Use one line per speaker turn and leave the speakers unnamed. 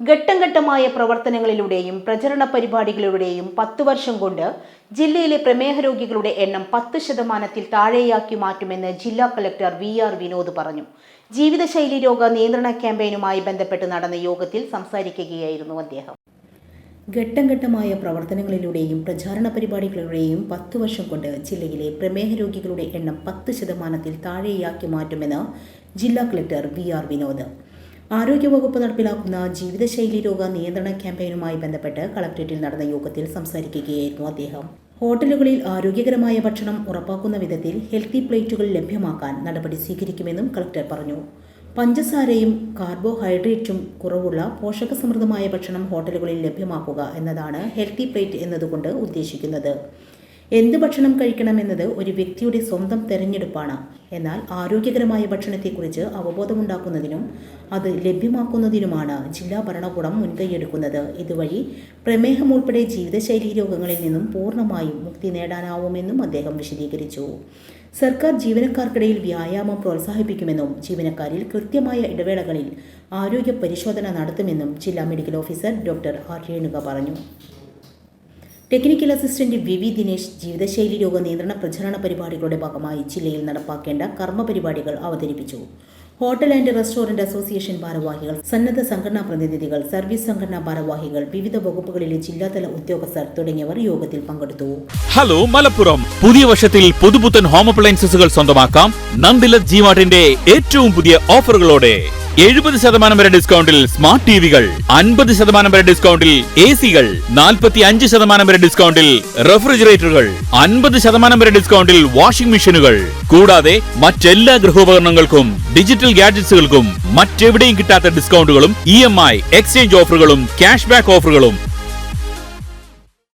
ഘട്ടം ഘട്ടമായ പ്രവർത്തനങ്ങളിലൂടെയും പ്രചരണ പരിപാടികളിലൂടെയും പത്ത് വർഷം കൊണ്ട് ജില്ലയിലെ പ്രമേഹ രോഗികളുടെ എണ്ണം പത്ത് ശതമാനത്തിൽ താഴെയാക്കി മാറ്റുമെന്ന് ജില്ലാ കളക്ടർ വി ആർ വിനോദ് പറഞ്ഞു. ജീവിതശൈലി രോഗ നിയന്ത്രണ ക്യാമ്പയിനുമായി ബന്ധപ്പെട്ട് നടന്ന യോഗത്തിൽ സംസാരിക്കുകയായിരുന്നു അദ്ദേഹം. ഘട്ടം ഘട്ടമായ പ്രവർത്തനങ്ങളിലൂടെയും പ്രചാരണ പരിപാടികളിലൂടെയും പത്ത് വർഷം കൊണ്ട് ജില്ലയിലെ പ്രമേഹ രോഗികളുടെ എണ്ണം പത്ത് ശതമാനത്തിൽ താഴെയാക്കി മാറ്റുമെന്ന് ജില്ലാ കളക്ടർ വി ആർ വിനോദ്. ആരോഗ്യവകുപ്പ് നടപ്പിലാക്കുന്ന ജീവിതശൈലി രോഗ നിയന്ത്രണ ക്യാമ്പയിനുമായി ബന്ധപ്പെട്ട് കളക്ട്രേറ്റിൽ നടന്ന യോഗത്തിൽ സംസാരിക്കുകയായിരുന്നു അദ്ദേഹം. ഹോട്ടലുകളിൽ ആരോഗ്യകരമായ ഭക്ഷണം ഉറപ്പാക്കുന്ന വിധത്തിൽ ഹെൽത്തി പ്ലേറ്റുകൾ ലഭ്യമാക്കാൻ നടപടി സ്വീകരിക്കുമെന്നും കളക്ടർ പറഞ്ഞു. പഞ്ചസാരയും കാർബോഹൈഡ്രേറ്റും കുറവുള്ള പോഷകസമൃദ്ധമായ ഭക്ഷണം ഹോട്ടലുകളിൽ ലഭ്യമാക്കുക എന്നതാണ് ഹെൽത്തി പ്ലേറ്റ് എന്നതുകൊണ്ട് ഉദ്ദേശിക്കുന്നത്. എന്ത് ഭക്ഷണം കഴിക്കണമെന്നത് ഒരു വ്യക്തിയുടെ സ്വന്തം തെരഞ്ഞെടുപ്പാണ്. എന്നാൽ ആരോഗ്യകരമായ ഭക്ഷണത്തെക്കുറിച്ച് അവബോധമുണ്ടാക്കുന്നതിനും അത് ലഭ്യമാക്കുന്നതിനുമാണ് ജില്ലാ ഭരണകൂടം മുൻകൈയെടുക്കുന്നത്. ഇതുവഴി പ്രമേഹം ഉൾപ്പെടെ ജീവിതശൈലീ രോഗങ്ങളിൽ നിന്നും പൂർണമായും മുക്തി നേടാനാവുമെന്നും അദ്ദേഹം വിശദീകരിച്ചു. സർക്കാർ ജീവനക്കാർക്കിടയിൽ വ്യായാമം പ്രോത്സാഹിപ്പിക്കുമെന്നും ജീവനക്കാരിൽ കൃത്യമായ ഇടവേളകളിൽ ആരോഗ്യ പരിശോധന നടത്തുമെന്നും ജില്ലാ medical officer doctor R Renuka പറഞ്ഞു. Technical assistant V V Dinesh ജീവിതശൈലി രോഗ നിയന്ത്രണ പ്രചരണ പരിപാടികളുടെ ഭാഗമായി ജില്ലയിൽ നടപ്പാക്കേണ്ട കർമ്മ പരിപാടികൾ അവതരിപ്പിച്ചു. ഹോട്ടൽ ആൻഡ് റെസ്റ്റോറന്റ് അസോസിയേഷൻ ഭാരവാഹികൾ സന്നദ്ധ സംഘടനാ പ്രതിനിധികൾ സർവീസ് സംഘടനാ ഭാരവാഹികൾ വിവിധ വകുപ്പുകളിലെ ജില്ലാതല ഉദ്യോഗസ്ഥർ തുടങ്ങിയവർ യോഗത്തിൽ പങ്കെടുത്തു.
ഹലോ മലപ്പുറം. പുതിയ വർഷത്തിൽ പുതുപുത്തൻ ഹോം അപ്ലയൻസസുകൾ സ്വന്തമാക്കാം. നന്ദിലത് ജിമാർട്ടിന്റെ ഏറ്റവും പുതിയ ഓഫറുകളോടെ. എഴുപത് ശതമാനം വരെ ഡിസ്കൗണ്ടിൽ സ്മാർട്ട് ടിവികൾ അൻപത് ശതമാനം വരെ ഡിസ്കൗണ്ടിൽ എ സികൾ നാൽപ്പത്തി അഞ്ച് ശതമാനം വരെ ഡിസ്കൗണ്ടിൽ റെഫ്രിജറേറ്ററുകൾ അൻപത് ശതമാനം വരെ ഡിസ്കൗണ്ടിൽ വാഷിംഗ് മെഷീനുകൾ. കൂടാതെ മറ്റെല്ലാ ഗൃഹോപകരണങ്ങൾക്കും ഡിജിറ്റൽ ഗാഡ്ജറ്റ്സുകൾക്കും മറ്റെവിടെയും കിട്ടാത്ത ഡിസ്കൗണ്ടുകളും ഇ എം ഐ എക്സ്ചേഞ്ച് ഓഫറുകളും ക്യാഷ് ബാക്ക് ഓഫറുകളും